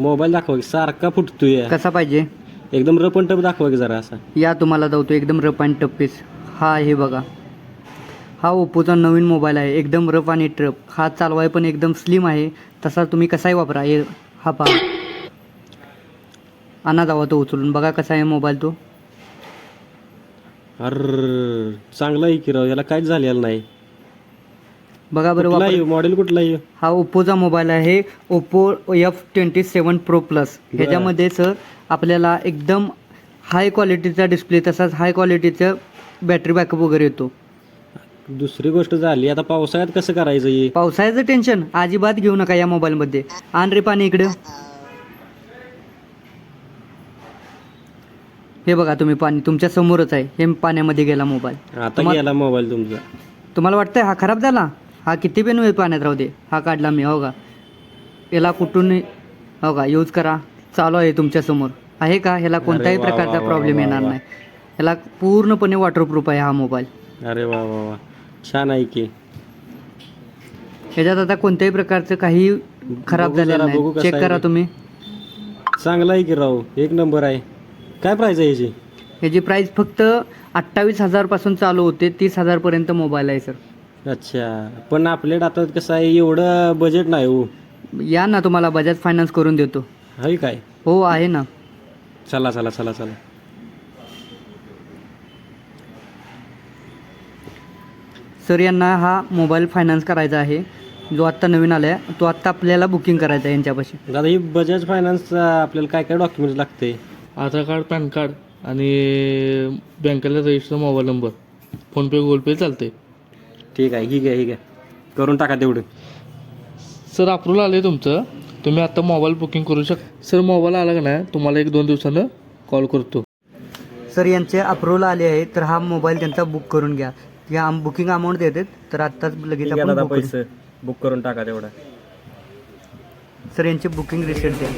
Mobile दाखवा की सारखा फुटतोय. कसा पाहिजे? एकदम रपन टप दाखवा की जरा असा. या तुम्हाला दावतो एकदम रफ आणि टफ पीस हा हे बघा. हा ओप्पोचा नवीन मोबाईल आहे एकदम रफ आणि टफ हा चालवाय पण एकदम स्लिम आहे. तसा तुम्ही कसाही वापरा. हे हा पहा. आणा जावा तो उचलून. बघा कसा आहे मोबाईल तो. अर चांगला आहे की राव. याला काहीच झालेलं नाही. बघा बरं कुठला वापर मॉडेल कुठला आहे हा ओप्पोचा मोबाईल आहे. Oppo F twenty seven pro plus बरं. ह्याच्यामध्ये सर आपल्याला एकदम हाय क्वालिटीचा डिस्प्ले तसाच हाय क्वालिटीचं बॅटरी बॅकअप वगैरे येतो. दुसरी गोष्ट झाली आता पावसाळ्यात कसं करायचं हे? पावसाळ्याचं टेन्शन अजिबात घेऊ नका या मोबाईलमध्ये आण रे पाणी इकडे. हे बघा तुम्ही पाणी तुमच्या समोरच आहे. हे पाण्यामध्ये गेला मोबाईल आता तुम्हा- गेला मोबाईल तुमचा. तुम्हाला वाटतंय हा खराब झाला? हा किती पण वेळ पाण्यात राहू दे हा काढला मी हो का? याला कुठून हो का यूज करा. चालू आहे तुमच्यासमोर. आहे का? ह्याला वा, प्रकारचा प्रॉब्लेम येणार. नाही. ह्याला पूर्णपणे वॉटरप्रूफ आहे हा मोबाईल अरे वा वा वा. छान आहे की. ह्याच्यात आता कोणत्याही प्रकारचं काही खराब झालेलं नाही. चेक करा. तुम्ही. चांगला आहे की राव? एक नंबर आहे. काय प्राइस आहे याची? ह्याची प्राइस फक्त अठ्ठावीस हजारपासून चालू होते तीस हजारपर्यंत मोबाईल आहे सर अच्छा. पण आपल्याकडे आता कसं आहे एवढं बजेट नाही हो. या ना तुम्हाला बजाज फायनान्स करून देतो. आहे काय? हो आहे ना. चला चला चला चला. सर यांना हा मोबाईल फायनान्स करायचा आहे. जो आत्ता नवीन आला आहे तो आत्ता आपल्याला बुकिंग करायचा आहे यांच्यापाशी. दादा ही बजाज फायनान्स आपल्याला काय काय डॉक्युमेंट लागते? आधार कार्ड पॅन कार्ड आणि बँकेला register mobile number PhonePe Google Pay चालते ठीक आहे ठीक आहे ठीक आहे. करून टाका तेवढं. सर अप्रूव्हल आलं आहे तुमचं. तुम्ही आत्ता मोबाईल बुकिंग करू शक सर मोबाईल आला का नाही? तुम्हाला एक दोन दिवसानं कॉल करतो. सर यांचे अप्रुव्हल आले आहे तर हा मोबाईल त्यांचा बुक करून घ्या. या बुकिंग अमाऊंट देतात तर आत्ताच लगेच ठीक आहे आपण दादा book करू. पैसे बुक करून टाका तेवढं. सर यांचे बुकिंग रिसेट द्या